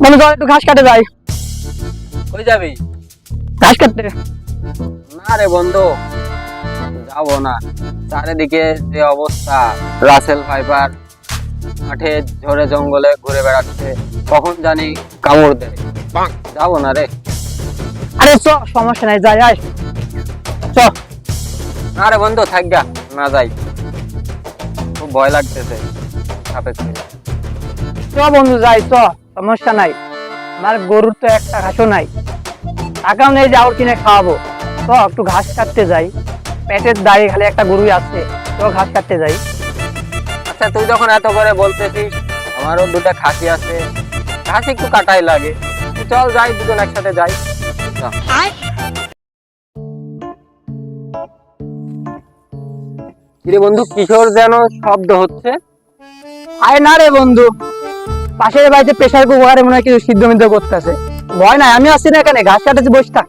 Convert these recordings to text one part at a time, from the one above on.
বন্ধু চল একটু ঘাস কাটে যাই। কই যাবি? ঘাস কাটতে। না রে বন্ধু যাব না। চারিদিকে যে অবস্থা রাসেল ফাইবার মাঠে ঝরে জঙ্গলে ঘুরে বেড়াচ্ছে কখন জানি কামড় দেয়। যাব না রে। আরে চ সমস্যা নাই যাই আয়। চ। না রে বন্ধু থাক না যাই। খুব ভয় লাগতেছে সাপের চ বন্ধু যাই চ সমস্যা নাই। আমার গরুর তো একটা ঘাসও নাই। টাকাও নেই যে আউর কিনে খাওয়াবো। চ একটু ঘাস কাটতে যাই। পেটের দাঁড়িয়ে খালি একটা গরুই আছে তো ঘাস কাটতে যাই। আচ্ছা তুই যখন এত করে বলতেছিস আমারও দুটো খাসি আছে। খাসি একটু কাটাই লাগে। চল যাই দুজন একসাথে যাই। কিরে বন্ধু কিশোর যেন শব্দ হচ্ছে। আয় না রে বন্ধু। পাশের বাড়িতে প্রেশার কুকারে মনে হয় কিছু সিদ্ধ মিদ্ধ করতেছে। ভয় নাই আমি আসছি না এখানে ঘাস কাটাচ্ছি বসে থাক।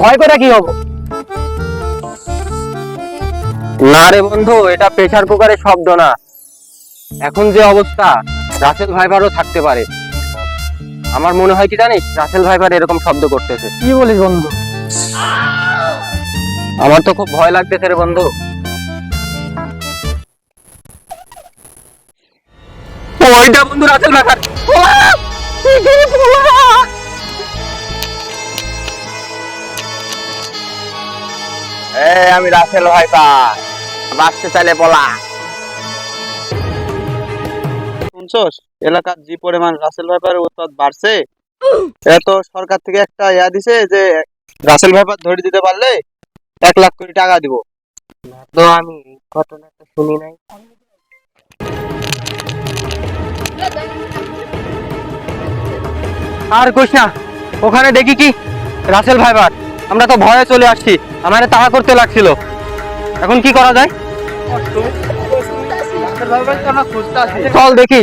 ভয় করে কি হব? না রে বন্ধু এটা প্রেসার কুকারের শব্দ না। এখন যে অবস্থা রাসেল ভাইবারও থাকতে পারে। আমার মনে হয় কি জানিস রাসেল ভাইবার এরকম শব্দ করতেছে। কি বলিস বন্ধু? আমার তো খুব ভয় লাগতেছে রে বন্ধু। ওইটা বন্ধু রাসেল আমি রাসেল ভাইবার বাঁচতে চাইলে বলা। শুনছস? এলাকার যে পরিমাণ রাসেল ভাইপারের উৎপাদ বাড়ছে এরা তো সরকার থেকে একটা ইয়া দিছে যে রাসেল ভাইপার ধরে দিতে পারলে এক লাখ কোটি টাকা দিব। তো আমি ঘটনাটা শুনি নাই। আর কইস না ওখানে দেখি কি? রাসেল ভাইবার। আমরা তো ভয়ে চলে আসছি আমার তাড়া করতে লাগছিল। এখন কি করা যায়? চল দেখি।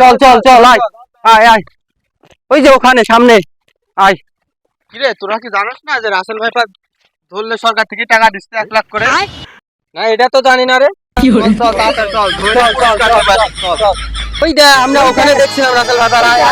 চল চল চল আয় আয় আয়। ওই যে ওখানে সামনে। আয়। কিরে তোরা কি জানিস না যে রাসেল ভাইপার ধরলে সরকার থেকে টাকা দিচ্ছে এক লাখ করে? না এটা তো জানি না রে। চল, চল, তাড়াতাড়ি চল, ধরে চল, চল, চল, চল, চল, চল। ওই দে আমরা ওখানে দেখছিলাম রাসেল ভাইবার আয়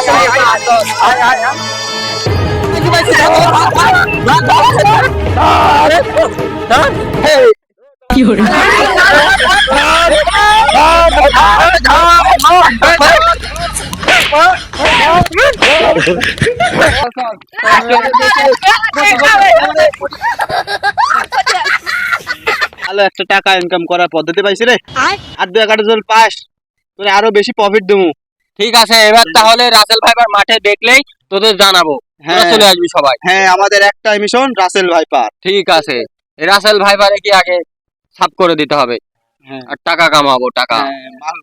ভালো একটা টাকা ইনকাম করার পদ্ধতি পাইছি রে। আর দু এগারো জন পাস। তোরে আরও বেশি প্রফিট দেবো। ঠিক আছে এবার তাহলে রাসেল ভাইপার মাঠে দেখলেই তোদের জানাব। হ্যাঁ। চলে আসবি সবাই। হ্যাঁ আমাদের একটা মিশন রাসেল ভাইপার। ঠিক আছে। রাসেল ভাইপারে কি আগে সাফ করে দিতে হবে। হ্যাঁ। আর টাকা কামাবো টাকা। হ্যাঁ, মাল